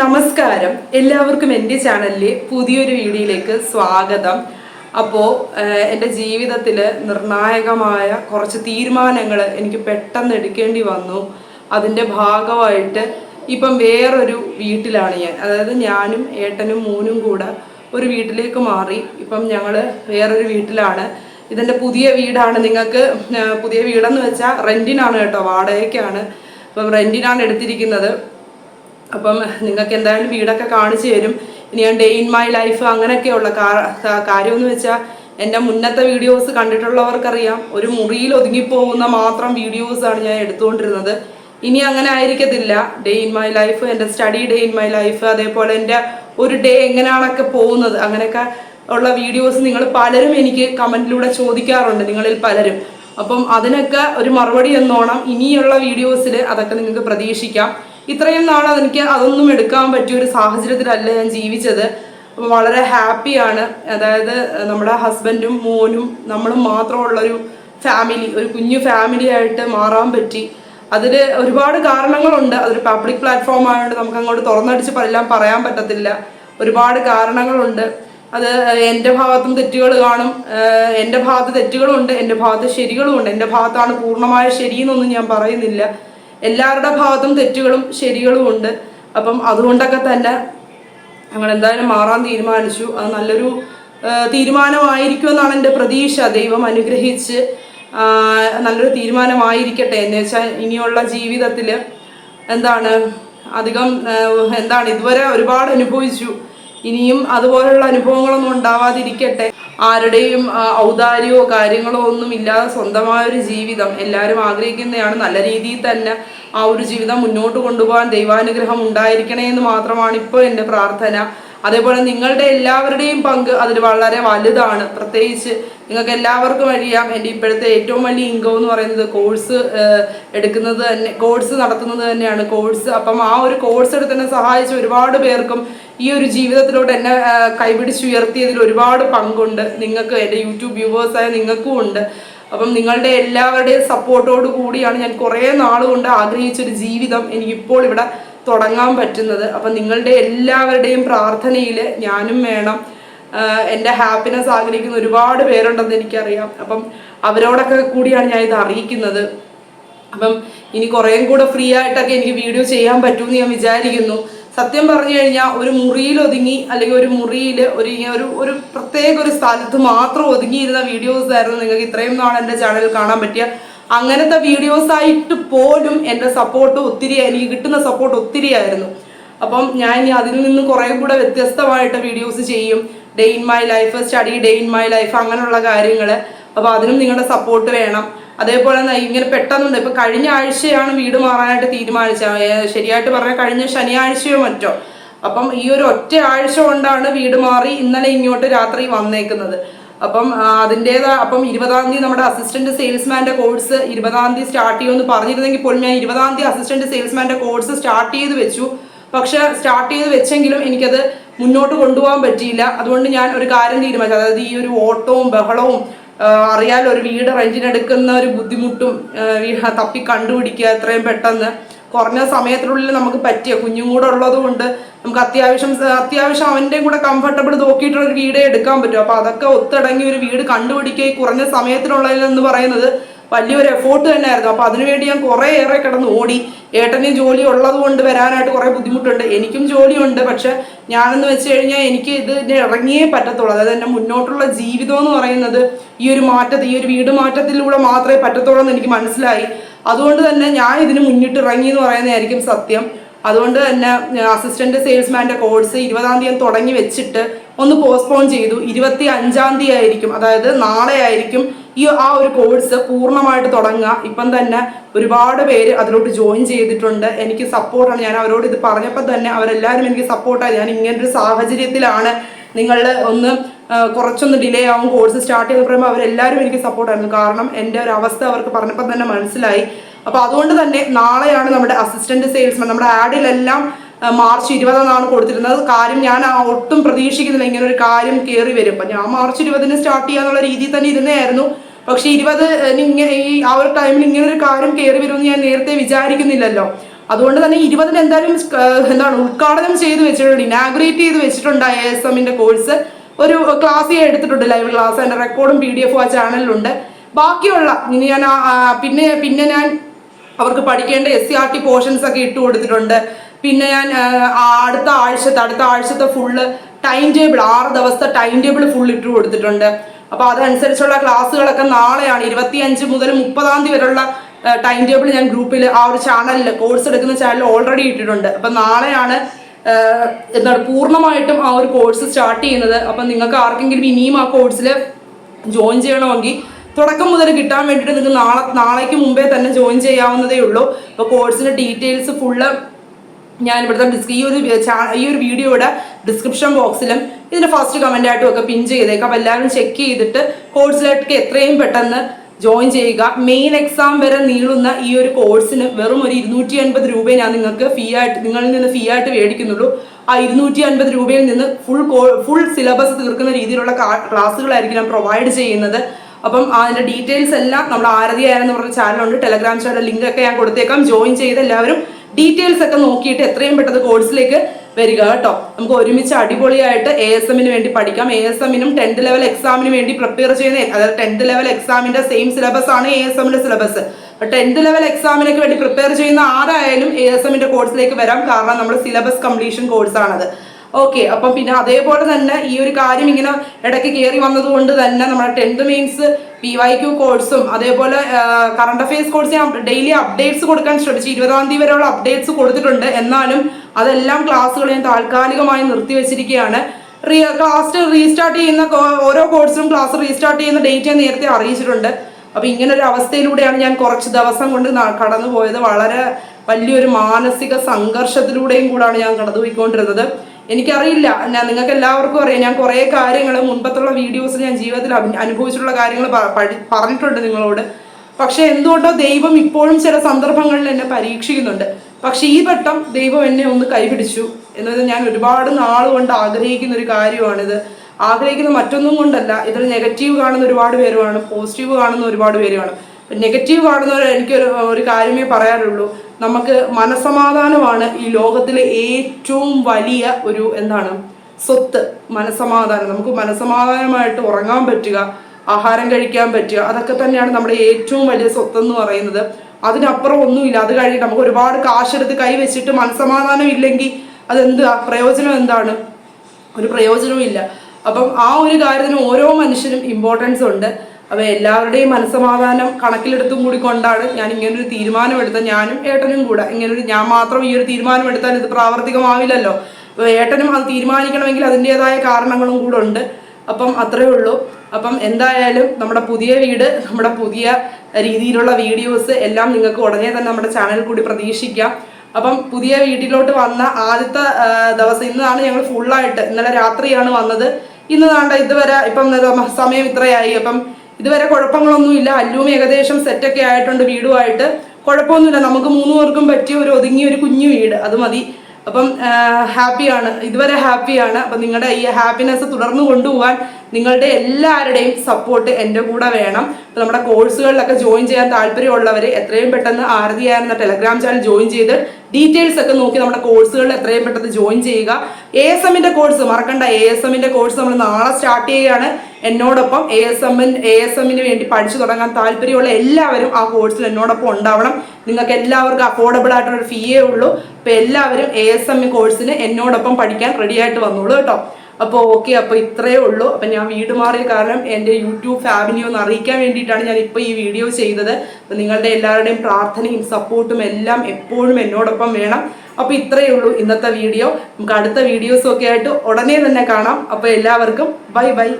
നമസ്കാരം. എല്ലാവർക്കും എന്റെ ചാനലിലെ പുതിയൊരു വീഡിയോയിലേക്ക് സ്വാഗതം. അപ്പോൾ എന്റെ ജീവിതത്തിൽ നിർണായകമായ കുറച്ച് തീരുമാനങ്ങൾ എനിക്ക് പെട്ടെന്ന് എടുക്കേണ്ടി വന്നു. അതിന്റെ ഭാഗമായിട്ട് ഇപ്പം വേറൊരു വീട്ടിലാണ് ഞാൻ. അതായത് ഞാനും ഏട്ടനും മൂനും കൂടെ ഒരു വീട്ടിലേക്ക് മാറി. ഇപ്പം ഞങ്ങൾ വേറൊരു വീട്ടിലാണ്. ഇതിന്റെ പുതിയ വീടാണ്. നിങ്ങൾക്ക് പുതിയ വീടെന്ന് വെച്ചാൽ റെന്റിനാണ് കേട്ടോ. വാടകയ്ക്കാണ്. അപ്പം റെന്റിനാണ് എടുത്തിരിക്കുന്നത്. അപ്പം നിങ്ങൾക്ക് എന്തായാലും വീടൊക്കെ കാണിച്ചു തരും. ഇനി ഡേ ഇൻ മൈ ലൈഫ് അങ്ങനെയൊക്കെയുള്ള കാ- കാ- കാര്യമെന്ന് വെച്ചാൽ എന്റെ മുന്നത്തെ വീഡിയോസ് കണ്ടിട്ടുള്ളവർക്കറിയാം. ഒരു മുറിയിൽ ഒതുങ്ങിപ്പോകുന്ന മാത്രം വീഡിയോസാണ് ഞാൻ എടുത്തുകൊണ്ടിരുന്നത്. ഇനി അങ്ങനെ ആയിരിക്കത്തില്ല. ഡേ ഇൻ മൈ ലൈഫ് എന്റെ study day in my life അതേപോലെ എന്റെ ഒരു ഡേ എങ്ങനെയാണൊക്കെ പോകുന്നത്. അങ്ങനെയൊക്കെ ഉള്ള വീഡിയോസ് നിങ്ങൾ പലരും എനിക്ക് കമന്റിലൂടെ ചോദിക്കാറുണ്ട്. നിങ്ങളിൽ പലരും. അപ്പം അതിനൊക്കെ ഒരു മറുപടി എന്നോണം ഇനിയുള്ള വീഡിയോസിൽ അതൊക്കെ നിങ്ങൾക്ക് പ്രതീക്ഷിക്കാം. ഇത്രയും നാൾ എനിക്ക് അതൊന്നും എടുക്കാൻ പറ്റിയ ഒരു സാഹചര്യത്തിലല്ല ഞാൻ ജീവിച്ചത്. വളരെ ഹാപ്പിയാണ്. അതായത് നമ്മുടെ ഹസ്ബൻഡും മോനും നമ്മളും മാത്രമുള്ളൊരു ഫാമിലി ഒരു കുഞ്ഞു ഫാമിലി ആയിട്ട് മാറാൻ പറ്റി. അതിൽ ഒരുപാട് കാരണങ്ങളുണ്ട്. അതൊരു പബ്ലിക് പ്ലാറ്റ്ഫോം ആയതുകൊണ്ട് നമുക്ക് അങ്ങോട്ട് തുറന്നടിച്ച് എല്ലാം പറയാൻ പറ്റത്തില്ല. ഒരുപാട് കാരണങ്ങളുണ്ട്. അത് എന്റെ ഭാഗത്തും തെറ്റുകൾ കാണും. എന്റെ ഭാഗത്ത് തെറ്റുകളുണ്ട് എന്റെ ഭാഗത്ത് ശരികളുമുണ്ട്. എന്റെ ഭാഗത്താണ് പൂർണമായ ശരിയെന്നൊന്നും ഞാൻ പറയുന്നില്ല. എല്ലാവരുടെ ഭാഗത്തും തെറ്റുകളും ശരികളും ഉണ്ട്. അപ്പം അതുകൊണ്ടൊക്കെ തന്നെ ഞങ്ങൾ എന്തായാലും മാറാൻ തീരുമാനിച്ചു. അത് നല്ലൊരു തീരുമാനമായിരിക്കും എന്നാണ് എന്റെ പ്രതീക്ഷ. ദൈവം അനുഗ്രഹിച്ച് നല്ലൊരു തീരുമാനമായിരിക്കട്ടെ. എന്ന് വെച്ചാൽ ഇനിയുള്ള ജീവിതത്തിൽ എന്താണ് അധികം എന്താണ് ഇതുവരെ ഒരുപാട് അനുഭവിച്ചു. ഇനിയും അതുപോലുള്ള അനുഭവങ്ങളൊന്നും ഉണ്ടാവാതിരിക്കട്ടെ. ആരുടെയും ഔദാര്യമോ കാര്യങ്ങളോ ഒന്നും ഇല്ലാതെ സ്വന്തമായ ഒരു ജീവിതം എല്ലാവരും ആഗ്രഹിക്കുന്നതാണ്. നല്ല രീതിയിൽ തന്നെ ആ ഒരു ജീവിതം മുന്നോട്ട് കൊണ്ടുപോകാൻ ദൈവാനുഗ്രഹം ഉണ്ടായിരിക്കണേ എന്ന് മാത്രമാണ് ഇപ്പോൾ എന്റെ പ്രാർത്ഥന. അതേപോലെ നിങ്ങളുടെ എല്ലാവരുടെയും പങ്ക് അതിൽ വളരെ വലുതാണ്. പ്രത്യേകിച്ച് നിങ്ങൾക്ക് എല്ലാവർക്കും അറിയാം എന്റെ ഇപ്പോഴത്തെ ഏറ്റവും വലിയ ഇൻകം എന്ന് പറയുന്നത് കോഴ്സ് എടുക്കുന്നത് തന്നെ കോഴ്സ് നടത്തുന്നത് തന്നെയാണ്. കോഴ്സ് അപ്പം ആ ഒരു കോഴ്സ് എടുത്തതിനെ സഹായിച്ച് ഒരുപാട് പേർക്കും ഈ ഒരു ജീവിതത്തിലോട്ട് എന്നെ കൈപിടിച്ചുയർത്തിയതിൽ ഒരുപാട് പങ്കുണ്ട്. നിങ്ങൾക്ക് എന്റെ യൂട്യൂബ് വ്യൂവേഴ്സായ നിങ്ങൾക്കും ഉണ്ട്. അപ്പം നിങ്ങളുടെ എല്ലാവരുടെയും സപ്പോർട്ടോട് കൂടിയാണ് ഞാൻ കുറേ നാളുകൊണ്ട് ആഗ്രഹിച്ചൊരു ജീവിതം എനിക്കിപ്പോൾ ഇവിടെ തുടങ്ങാൻ പറ്റുന്നത്. അപ്പം നിങ്ങളുടെ എല്ലാവരുടെയും പ്രാർത്ഥനയിൽ ഞാനും വേണം. എന്റെ ഹാപ്പിനെസ് ആഗ്രഹിക്കുന്ന ഒരുപാട് പേരുണ്ടെന്ന് എനിക്കറിയാം. അപ്പം അവരോടൊക്കെ കൂടിയാണ് ഞാൻ ഇത് അറിയിക്കുന്നത്. അപ്പം ഇനി കുറേയും കൂടെ ഫ്രീ ആയിട്ടൊക്കെ എനിക്ക് വീഡിയോ ചെയ്യാൻ പറ്റുമെന്ന് ഞാൻ വിചാരിക്കുന്നു. സത്യം പറഞ്ഞു കഴിഞ്ഞാൽ ഒരു മുറിയിൽ ഒതുങ്ങി അല്ലെങ്കിൽ ഒരു മുറിയിൽ ഒരു ഒരു ഒരു പ്രത്യേക ഒരു സ്ഥലത്ത് മാത്രം ഒതുങ്ങിയിരുന്ന വീഡിയോസ് ആയിരുന്നു നിങ്ങൾക്ക് ഇത്രയും നാൾ എന്റെ ചാനലിൽ കാണാൻ പറ്റിയ. അങ്ങനത്തെ വീഡിയോസ് ആയിട്ട് പോലും എന്റെ സപ്പോർട്ട് ഒത്തിരി എനിക്ക് കിട്ടുന്ന സപ്പോർട്ട് ഒത്തിരി ആയിരുന്നു. അപ്പം ഞാൻ ഇനി അതിൽ നിന്ന് കുറേ കൂടെ വ്യത്യസ്തമായിട്ട് വീഡിയോസ് ചെയ്യും. Day in my life study day in my life അങ്ങനെയുള്ള കാര്യങ്ങൾ അപ്പോൾ അതിനും നിങ്ങളുടെ സപ്പോർട്ട് വേണം. അതേപോലെ ഇങ്ങനെ പെട്ടെന്നുണ്ട്. ഇപ്പം കഴിഞ്ഞ ആഴ്ചയാണ് വീട് മാറാനായിട്ട് തീരുമാനിച്ചത്. ശരിയായിട്ട് പറഞ്ഞാൽ കഴിഞ്ഞ ശനിയാഴ്ചയോ മറ്റോ. അപ്പം ഈ ഒരു ഒറ്റ ആഴ്ച കൊണ്ടാണ് വീട് മാറി ഇന്നലെ ഇങ്ങോട്ട് രാത്രി വന്നേക്കുന്നത്. അപ്പം അതിന്റെതാ അപ്പം ഇരുപതാം തീയതി നമ്മുടെ അസിസ്റ്റന്റ് സെയിൽസ്മാന്റെ കോഴ്സ് ഇരുപതാം തീയതി സ്റ്റാർട്ട് ചെയ്യുമെന്ന് പറഞ്ഞിരുന്നെങ്കിൽ പോലും ഞാൻ ഇരുപതാം തീയതി അസിസ്റ്റന്റ് സെയിൽസ്മാന്റെ കോഴ്സ് സ്റ്റാർട്ട് ചെയ്ത് വെച്ചു. പക്ഷെ സ്റ്റാർട്ട് ചെയ്ത് വെച്ചെങ്കിലും എനിക്കത് മുന്നോട്ട് കൊണ്ടുപോകാൻ പറ്റിയില്ല. അതുകൊണ്ട് ഞാൻ ഒരു കാര്യം തീരുമാനിച്ചു. അതായത് ഈ ഒരു ഓട്ടവും ബഹളവും അറിയാലോ ഒരു വീട് റെന്റിനെടുക്കുന്ന ഒരു ബുദ്ധിമുട്ടും തപ്പി കണ്ടുപിടിക്കുക എത്രയും പെട്ടെന്ന്. കുറഞ്ഞ സമയത്തിനുള്ളിൽ നമുക്ക് പറ്റിയ കുഞ്ഞും കൂടെ ഉള്ളത് കൊണ്ട് നമുക്ക് അത്യാവശ്യം അത്യാവശ്യം അവന്റെയും കൂടെ കംഫർട്ടബിൾ നോക്കിയിട്ടുള്ള ഒരു വീടേ എടുക്കാൻ പറ്റും. അപ്പോൾ അതൊക്കെ ഒത്തടങ്ങി ഒരു വീട് കണ്ടുപിടിക്കുക ഈ കുറഞ്ഞ സമയത്തിനുള്ളതിൽ എന്ന് പറയുന്നത് വലിയൊരു എഫോർട്ട് തന്നെയായിരുന്നു. അപ്പോൾ അതിനുവേണ്ടി ഞാൻ കുറേ ഏറെ കിടന്ന് ഓടി. ഏട്ടന് ജോലി ഉള്ളത് കൊണ്ട് വരാനായിട്ട് കുറേ ബുദ്ധിമുട്ടുണ്ട്. എനിക്കും ജോലിയുണ്ട്. പക്ഷെ ഞാനെന്ന് വെച്ച് കഴിഞ്ഞാൽ എനിക്ക് ഇത് ഇറങ്ങിയേ പറ്റത്തുള്ളൂ. അതായത് എന്റെ മുന്നോട്ടുള്ള ജീവിതം എന്ന് പറയുന്നത് ഈ ഒരു മാറ്റത്തിൽ ഈ ഒരു വീട് മാറ്റത്തിലൂടെ മാത്രമേ പറ്റത്തുള്ളൂ എന്ന് എനിക്ക് മനസ്സിലായി. അതുകൊണ്ട് തന്നെ ഞാൻ ഇതിന് മുന്നിട്ട് ഇറങ്ങി എന്ന് പറയുന്നതായിരിക്കും സത്യം. അതുകൊണ്ട് തന്നെ അസിസ്റ്റന്റ് സെയിൽസ്മാന്റെ കോഴ്സ് ഇരുപതാം തീയതി തുടങ്ങി വെച്ചിട്ട് ഒന്ന് പോസ്റ്റ്പോൺ ചെയ്തു. ഇരുപത്തി അഞ്ചാം തീയതി ആയിരിക്കും. അതായത് നാളെ ആയിരിക്കും ഈ ആ ഒരു കോഴ്സ് പൂർണമായിട്ട് തുടങ്ങുക. ഇപ്പം തന്നെ ഒരുപാട് പേര് അതിലോട്ട് ജോയിൻ ചെയ്തിട്ടുണ്ട്. എനിക്ക് സപ്പോർട്ടാണ് ഞാൻ അവരോട് ഇത് പറഞ്ഞപ്പോൾ തന്നെ അവരെല്ലാവരും എനിക്ക് സപ്പോർട്ടായി ഞാൻ ഇങ്ങനെ ഒരു സാഹചര്യത്തിലാണ് നിങ്ങൾ ഒന്ന് കുറച്ചൊന്ന് ഡിലേ ആവും കോഴ്സ് സ്റ്റാർട്ട് ചെയ്ത് പറയുമ്പോൾ അവരെല്ലാവരും എനിക്ക് സപ്പോർട്ടായിരുന്നു കാരണം എന്റെ ഒരു അവസ്ഥ അവർക്ക് പറഞ്ഞപ്പോൾ തന്നെ മനസ്സിലായി. അപ്പോൾ അതുകൊണ്ട് തന്നെ നാളെയാണ് നമ്മുടെ അസിസ്റ്റന്റ് സെയിൽസ്മാൻ നമ്മുടെ ആഡിലെല്ലാം മാർച്ച് ഇരുപതെന്നാണ് കൊടുത്തിരുന്നത്. കാര്യം ഞാൻ ഒട്ടും പ്രതീക്ഷിക്കുന്നില്ല. ഇങ്ങനെ ഒരു കാര്യം കയറി വരും. അപ്പം ഞാൻ മാർച്ച് ഇരുപതിന് സ്റ്റാർട്ട് ചെയ്യാന്നുള്ള രീതിയിൽ തന്നെ ഇരുന്നായിരുന്നു പക്ഷെ ഇരുപത് ഇങ്ങനെ ഈ ആ ഒരു ടൈമിൽ ഇങ്ങനെ ഒരു കാര്യം കയറി വരുമെന്ന് ഞാൻ നേരത്തെ വിചാരിക്കുന്നില്ലല്ലോ. അതുകൊണ്ട് തന്നെ ഇരുപതിന് എന്തായാലും എന്താണ് ഉദ്ഘാടനം ചെയ്ത് വെച്ചിട്ടുണ്ട്. ഇനാഗ്രേറ്റ് ചെയ്ത് വെച്ചിട്ടുണ്ട് ഐ എസ് എമ്മിന്റെ കോഴ്സ്. ഒരു ക്ലാസ് ഞാൻ എടുത്തിട്ടുണ്ട്. ലൈവ് ക്ലാസ് അതിന്റെ റെക്കോർഡും പി ഡി എഫും ആ ചാനലിലുണ്ട്. ബാക്കിയുള്ള ഇനി ഞാൻ പിന്നെ പിന്നെ ഞാൻ അവർക്ക് പഠിക്കേണ്ട S C R T portions ഒക്കെ ഇട്ട് കൊടുത്തിട്ടുണ്ട്. പിന്നെ ഞാൻ അടുത്ത ആഴ്ചത്തെ അടുത്ത ആഴ്ചത്തെ ഫുള്ള് ടൈം ടേബിൾ ആറ് ദിവസത്തെ ടൈം ടേബിൾ ഫുൾ ഇട്ട് കൊടുത്തിട്ടുണ്ട്. അപ്പോൾ അതനുസരിച്ചുള്ള ക്ലാസ്സുകളൊക്കെ നാളെയാണ്. ഇരുപത്തി അഞ്ച് മുതൽ മുപ്പതാം തീയതി വരെയുള്ള ടൈം ടേബിൾ ഞാൻ ഗ്രൂപ്പിൽ ആ ഒരു ചാനലിൽ കോഴ്സ് എടുക്കുന്ന ചാനലിൽ ഓൾറെഡി ഇട്ടിട്ടുണ്ട്. അപ്പൊ നാളെയാണ് എന്താണ് പൂർണമായിട്ടും ആ ഒരു കോഴ്സ് സ്റ്റാർട്ട് ചെയ്യുന്നത്. അപ്പം നിങ്ങൾക്ക് ആർക്കെങ്കിലും ഇനിയും ആ കോഴ്സിൽ ജോയിൻ ചെയ്യണമെങ്കിൽ തുടക്കം മുതൽ കിട്ടാൻ വേണ്ടിയിട്ട് നിങ്ങൾക്ക് നാളെ നാളേക്ക് മുമ്പേ തന്നെ ജോയിൻ ചെയ്യാവുന്നതേ ഉള്ളൂ. അപ്പോൾ കോഴ്സിന്റെ ഡീറ്റെയിൽസ് ഫുള്ള് ഞാൻ ഇവിടുത്തെ ഈ ഒരു ഈ ഒരു വീഡിയോയുടെ ഡിസ്ക്രിപ്ഷൻ ബോക്സിലും ഇതിന്റെ ഫസ്റ്റ് കമന്റ് ആയിട്ടും ഒക്കെ പിൻ ചെയ്തേക്കാം. അപ്പോൾ എല്ലാവരും ചെക്ക് ചെയ്തിട്ട് കോഴ്സിലേക്ക് എത്രയും പെട്ടെന്ന് ജോയിൻ ചെയ്യുക. മെയിൻ എക്സാം വരെ നീളുന്ന ഈ ഒരു കോഴ്സിന് വെറും ഒരു ഇരുന്നൂറ്റി അൻപത് രൂപയെ ഞാൻ നിങ്ങൾക്ക് ഫീ ആയിട്ട് നിങ്ങളിൽ നിന്ന് ഫീ ആയിട്ട് മേടിക്കുന്നുള്ളൂ. ആ ഇരുന്നൂറ്റി അൻപത് രൂപയിൽ നിന്ന് ഫുൾ ഫുൾ സിലബസ് തീർക്കുന്ന രീതിയിലുള്ള ക്ലാസ്സുകളായിരിക്കും ഞാൻ പ്രൊവൈഡ് ചെയ്യുന്നത്. അപ്പം അതിന്റെ ഡീറ്റെയിൽസ് എല്ലാം നമ്മുടെ ആരതി ആയെന്ന് പറഞ്ഞ ചാനലുണ്ട് ടെലഗ്രാം ചാനൽ ലിങ്ക് ഒക്കെ ഞാൻ കൊടുത്തേക്കാം. ജോയിൻ ചെയ്ത് എല്ലാവരും ഡീറ്റെയിൽസ് ഒക്കെ നോക്കിയിട്ട് എത്രയും പെട്ടെന്ന് കോഴ്സിലേക്ക് വരിക കേട്ടോ. നമുക്ക് ഒരുമിച്ച് അടിപൊളിയായിട്ട് എ എസ് എമ്മിന് വേണ്ടി പഠിക്കാം. എ എസ് എമ്മിനും ടെൻത്ത് ലെവൽ എക്സാമിന് വേണ്ടി പ്രിപ്പയർ ചെയ്യുന്ന അതായത് ടെൻത്ത് ലെവൽ എക്സാമിന്റെ സെയിം സിലബസ് ആണ് എ എസ് എമ്മിന്റെ സിലബസ് ടെൻത്ത് ലെവൽ എക്സാമിനൊക്കെ വേണ്ടി പ്രിപ്പയർ ചെയ്യുന്ന ആരായാലും എ എസ് എമ്മിന്റെ കോഴ്സിലേക്ക് വരാം. കാരണം നമ്മുടെ സിലബസ് കംപ്ലീഷൻ കോഴ്സ് കോഴ്സാണത് ഓക്കെ അപ്പം പിന്നെ അതേപോലെ തന്നെ ഈ ഒരു കാര്യം ഇങ്ങനെ ഇടയ്ക്ക് കയറി വന്നതുകൊണ്ട് തന്നെ നമ്മുടെ tenth mains P Y Q കോഴ്സും അതേപോലെ കറണ്ട് അഫയേഴ്സ് കോഴ്സ് ഞാൻ ഡെയിലി അപ്ഡേറ്റ്സ് കൊടുക്കാൻ ശ്രമിച്ചു. ഇരുപതാം തീയതി വരെയുള്ള അപ്ഡേറ്റ്സ് കൊടുത്തിട്ടുണ്ട്. എന്നാലും അതെല്ലാം ക്ലാസ്സുകൾ ഞാൻ താൽക്കാലികമായി നിർത്തിവെച്ചിരിക്കുകയാണ് റീ ക്ലാസ് റീസ്റ്റാർട്ട് ചെയ്യുന്ന ഓരോ കോഴ്സും ക്ലാസ് റീസ്റ്റാർട്ട് ചെയ്യുന്ന ഡേറ്റ് ഞാൻ നേരത്തെ അറിയിച്ചിട്ടുണ്ട്. അപ്പോൾ ഇങ്ങനെ ഒരു അവസ്ഥയിലൂടെയാണ് ഞാൻ കുറച്ച് ദിവസം കൊണ്ട് കടന്നു പോയത് വളരെ വലിയൊരു മാനസിക സംഘർഷത്തിലൂടെയും കൂടാണ് ഞാൻ കടന്നുപോയിക്കൊണ്ടിരുന്നത്. എനിക്കറിയില്ല. ഞാൻ നിങ്ങൾക്ക് എല്ലാവർക്കും അറിയാം. ഞാൻ കുറേ കാര്യങ്ങൾ മുൻപത്തുള്ള വീഡിയോസ് ഞാൻ ജീവിതത്തിൽ അനുഭവിച്ചിട്ടുള്ള കാര്യങ്ങൾ പറഞ്ഞിട്ടുണ്ട് നിങ്ങളോട്. പക്ഷെ എന്തുകൊണ്ടോ ദൈവം ഇപ്പോഴും ചില സന്ദർഭങ്ങളിൽ എന്നെ പരീക്ഷിക്കുന്നുണ്ട്. പക്ഷെ ഈ വട്ടം ദൈവം എന്നെ ഒന്ന് കൈപിടിച്ചു എന്നത് ഞാൻ ഒരുപാട് നാളുകൊണ്ട് ആഗ്രഹിക്കുന്ന ഒരു കാര്യമാണിത്. ആഗ്രഹിക്കുന്ന മറ്റൊന്നും കൊണ്ടല്ല. ഇതിൽ നെഗറ്റീവ് കാണുന്ന ഒരുപാട് പേരുമാണ് പോസിറ്റീവ് കാണുന്ന ഒരുപാട് പേരുമാണ്. നെഗറ്റീവ് കാണുന്നവർ എനിക്ക് ഒരു കാര്യമേ പറയാനുള്ളൂ. നമുക്ക് മനസമാധാനമാണ് ഈ ലോകത്തിലെ ഏറ്റവും വലിയ ഒരു എന്താണ്? സ്വത്ത്. മനസമാധാനം. നമുക്ക് മനസമാധാനമായിട്ട് ഉറങ്ങാൻ പറ്റുക ആഹാരം കഴിക്കാൻ പറ്റുക അതൊക്കെ തന്നെയാണ് നമ്മുടെ ഏറ്റവും വലിയ സ്വത്ത് എന്ന് പറയുന്നത്. അതിനപ്പുറം ഒന്നുമില്ല. അത് കഴിഞ്ഞിട്ട് നമുക്ക് ഒരുപാട് കാശെടുത്ത് കൈ വെച്ചിട്ട് മനസമാധാനം ഇല്ലെങ്കിൽ അതെന്താ? പ്രയോജനം എന്താണ്? ഒരു പ്രയോജനവും ഇല്ല. അപ്പം ആ ഒരു കാര്യത്തിന് ഓരോ മനുഷ്യനും ഇമ്പോർട്ടൻസ് ഉണ്ട്. അപ്പോൾ എല്ലാവരുടെയും മനസ്സമാധാനം കണക്കിലെടുത്തും കൂടി കൊണ്ടാണ് ഞാൻ ഇങ്ങനെ ഒരു തീരുമാനം എടുത്ത ഞാനും ഏട്ടനും കൂടെ. ഇങ്ങനെ ഒരു ഞാൻ മാത്രം ഈ ഒരു തീരുമാനം എടുത്താൽ ഇത് പ്രാവർത്തികമാവില്ലല്ലോ. അപ്പോൾ ഏട്ടനും അത് തീരുമാനിക്കണമെങ്കിൽ അതിന്റെതായ കാരണങ്ങളും കൂടെ ഉണ്ട്. അപ്പം അത്രേ ഉള്ളൂ. അപ്പം എന്തായാലും നമ്മുടെ പുതിയ വീട് നമ്മുടെ പുതിയ രീതിയിലുള്ള വീഡിയോസ് എല്ലാം നിങ്ങൾക്ക് ഉടനെ തന്നെ നമ്മുടെ ചാനൽ കൂടി പ്രതീക്ഷിക്കാം. അപ്പം പുതിയ വീട്ടിലോട്ട് വന്ന ആദ്യത്തെ ദിവസം ഇന്നാണ് ഞങ്ങൾ ഫുള്ളായിട്ട് ഇന്നലെ രാത്രിയാണ് വന്നത്. ഇന്ന് താണ്ട ഇതുവരെ ഇപ്പം സമയം ഇത്രയായി. അപ്പം ഇതുവരെ കുഴപ്പങ്ങളൊന്നുമില്ല അല്ലും ഏകദേശം സെറ്റൊക്കെ ആയിട്ടുണ്ട് വീടുമായിട്ട്. കുഴപ്പമൊന്നുമില്ല. നമുക്ക് മൂന്ന് പേർക്കും പറ്റിയ ഒരു ഒതുങ്ങിയ ഒരു കുഞ്ഞു വീട്. അത് മതി. അപ്പം ഹാപ്പിയാണ് ഇതുവരെ ഹാപ്പിയാണ് അപ്പം നിങ്ങളുടെ ഈ ഹാപ്പിനെസ് തുടർന്ന് കൊണ്ടുപോകാൻ നിങ്ങളുടെ എല്ലാവരുടെയും സപ്പോർട്ട് എന്റെ കൂടെ വേണം. അപ്പം നമ്മുടെ കോഴ്സുകളിലൊക്കെ ജോയിൻ ചെയ്യാൻ താല്പര്യമുള്ളവർ എത്രയും പെട്ടെന്ന് ആർതി ആയിരുന്ന ടെലഗ്രാം ചാനൽ ജോയിൻ ചെയ്ത് ഡീറ്റെയിൽസ് ഒക്കെ നോക്കി നമ്മുടെ കോഴ്സുകളിൽ എത്രയും പെട്ടെന്ന് ജോയിൻ ചെയ്യുക. എ എസ് എമ്മിന്റെ കോഴ്സ് മറക്കണ്ട. എ എസ് എമ്മിന്റെ കോഴ്സ് നമ്മൾ നാളെ സ്റ്റാർട്ട് ചെയ്യുകയാണ്. എന്നോടൊപ്പം എ എസ് എമ്മിൻ എ എസ് എമ്മിന് വേണ്ടി പഠിച്ചു തുടങ്ങാൻ താല്പര്യമുള്ള എല്ലാവരും ആ കോഴ്സിൽ എന്നോടൊപ്പം ഉണ്ടാവണം. നിങ്ങൾക്ക് എല്ലാവർക്കും അഫോർഡബിൾ ആയിട്ടുള്ള ഫീയേ ഉള്ളൂ. അപ്പോൾ എല്ലാവരും എ എസ് എം കോഴ്സിന് എന്നോടൊപ്പം പഠിക്കാൻ റെഡി ആയിട്ട് വന്നോളൂ കേട്ടോ. അപ്പോൾ ഓക്കെ അപ്പോൾ ഇത്രയേ ഉള്ളൂ. അപ്പം ഞാൻ വീട് മാറിയ കാരണം എന്റെ യൂട്യൂബ് ഫാമിലി ഒന്ന് അറിയിക്കാൻ വേണ്ടിയിട്ടാണ് ഞാൻ ഇപ്പോൾ ഈ വീഡിയോ ചെയ്തത്. അപ്പം നിങ്ങളുടെ എല്ലാവരുടെയും പ്രാർത്ഥനയും സപ്പോർട്ടും എല്ലാം എപ്പോഴും എന്നോടൊപ്പം വേണം. അപ്പോൾ ഇത്രയേ ഉള്ളൂ ഇന്നത്തെ വീഡിയോ നമുക്ക് അടുത്ത വീഡിയോസും ഒക്കെ ആയിട്ട് ഉടനെ തന്നെ കാണാം. അപ്പോൾ എല്ലാവർക്കും ബൈ ബൈ